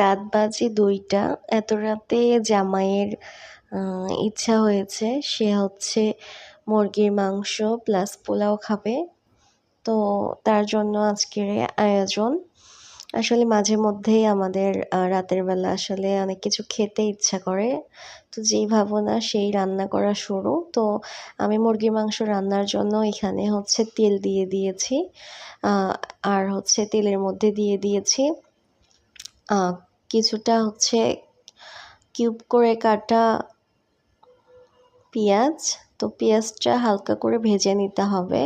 রাত বাজে দুইটা। এত রাতে জামাইয়ের ইচ্ছা হয়েছে, সে হচ্ছে মুরগির মাংস প্লাস পোলাও খাবে। তো তার জন্য আজকের আয়োজন। আসলে মাঝে মধ্যেই আমাদের রাতের বেলা আসলে অনেক কিছু খেতে ইচ্ছা করে। তো যেই ভাবনা সেই রান্না করা শুরু। তো আমি মুরগির মাংস রান্নার জন্য এখানে হচ্ছে তেল দিয়ে দিয়েছি। আর হচ্ছে তেলের মধ্যে দিয়ে দিয়েছি। কিছুটা হচ্ছে কিউব করে কাটা পেঁয়াজ। তো পেঁয়াজটা হালকা করে ভেজে নিতে হবে।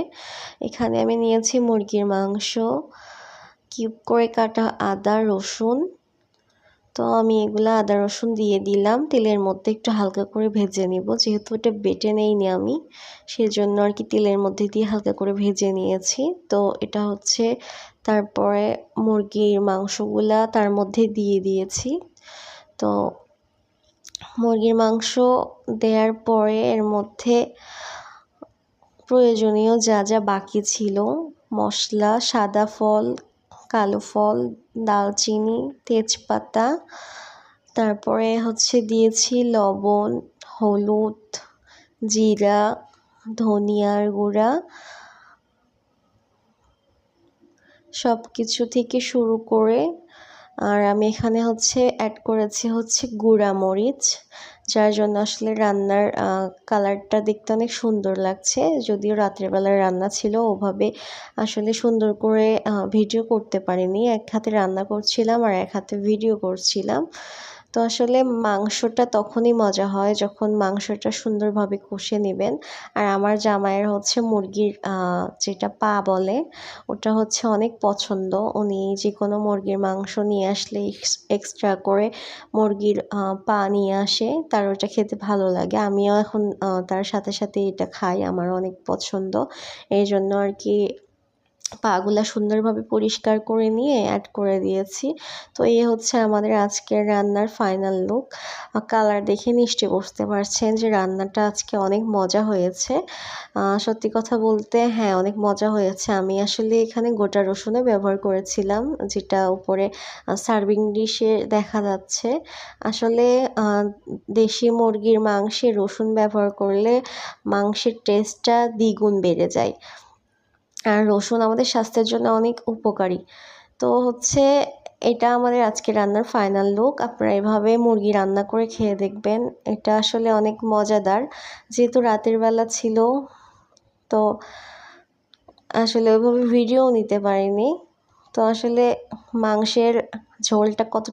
এখানে আমি নিয়েছি মুরগির মাংস, কিউব করে কাটা আদা, রসুন তো আমি এগুলো আদা, রসুন দিয়ে দিলাম। তেলের মধ্যে একটু হালকা করে ভেজে নিব। যেহেতু এটা বেটে নেইনি আমি সেই জন্য আর কি তেলের মধ্যে দিয়ে হালকা করে ভেজে নিয়েছি। তো এটা হচ্ছে তারপরে মুরগির মাংসগুলা তার মধ্যে দিয়ে দিয়েছি। তো মুরগির মাংস দেওয়ার পরে এর মধ্যে প্রয়োজনীয় যা যা বাকি ছিল, মশলা, সাদা ফল কালো ফল, দালচিনি, তেজপাতা, তারপরে হচ্ছে দিয়েছি লবণ, হলুদ, জিরা, ধনিয়ার গুঁড়া। সব কিছু থেকে শুরু করে আর আমি এখানে হচ্ছে অ্যাড করেছি হচ্ছে গুঁড়া মরিচ, যার জন্য আসলে রান্নার কালারটা দেখতে অনেক সুন্দর লাগছে। যদিও রাত্রেবেলার রান্না ছিল, ওভাবে আসলে সুন্দর করে ভিডিও করতে পারিনি। এক হাতে রান্না করছিলাম আর এক হাতে ভিডিও করছিলাম। তো আসলে মাংসটা তখনই মজা হয় যখন মাংসটা সুন্দরভাবে কষে নেবেন। আর আমার জামাইয়ের হচ্ছে মুরগির যেটা পা বলে, ওটা হচ্ছে অনেক পছন্দ। উনি যে কোনো মুরগির মাংস নিয়ে আসলে এক্সট্রা করে মুরগির পা নিয়ে আসে, তার ওটা খেতে ভালো লাগে। আমিও এখন তার সাথে সাথে এটা খাই আমার অনেক পছন্দ। এই জন্য আর কি পাগুলা সুন্দরভাবে পরিষ্কার করে নিয়ে অ্যাড করে দিয়েছি। তো এই হচ্ছে আমাদের আজকের রান্নার ফাইনাল লুক কালার দেখে নিশ্চয়ই বুঝতে পারছেন যে রান্নাটা আজকে অনেক মজা হয়েছে। সত্যি কথা বলতে হ্যাঁ অনেক মজা হয়েছে। আমি আসলে এখানে গোটা রসুনও ব্যবহার করেছিলাম, যেটা উপরে সার্ভিং ডিশে দেখা যাচ্ছে। আসলে দেশি মুরগির মাংসে রসুন ব্যবহার করলে মাংসের টেস্টটা দ্বিগুণ বেড়ে যায়। আর রসুন আমাদের স্বাস্থ্যের জন্য অনেক উপকারী। তো হচ্ছে এটা আমাদের আজকে রান্নার ফাইনাল লুক আপনারা এভাবে মুরগি রান্না করে খেয়ে দেখবেন। এটা আসলে অনেক মজাদার। যেহেতু রাতের বেলা ছিল, তো আসলে ওইভাবে ভিডিও নিতে পারিনি। তো আসলে মাংসের ঝোলটা কত